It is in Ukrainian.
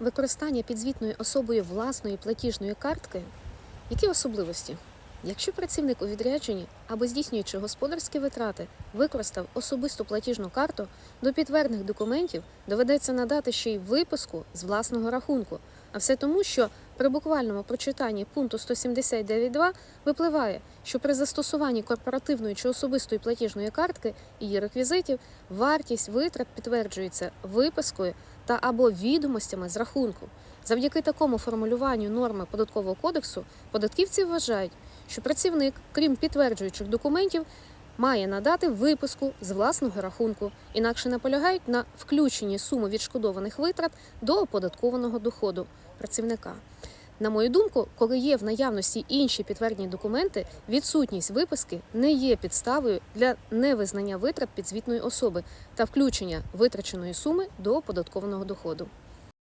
використання підзвітною особою власної платіжної картки. Які особливості? Якщо працівник у відрядженні або здійснюючи господарські витрати використав особисту платіжну карту, до підтвердних документів доведеться надати ще й виписку з власного рахунку. А все тому, що при буквальному прочитанні пункту 179.2 випливає, що при застосуванні корпоративної чи особистої платіжної картки і її реквізитів вартість витрат підтверджується випискою та або відомостями з рахунку. Завдяки такому формулюванню норми податкового кодексу податківці вважають, що працівник, крім підтверджуючих документів, має надати виписку з власного рахунку, інакше наполягають на включенні суми відшкодованих витрат до оподаткованого доходу працівника. На мою думку, коли є в наявності інші підтверджені документи, відсутність виписки не є підставою для невизнання витрат підзвітної особи та включення витраченої суми до оподаткованого доходу.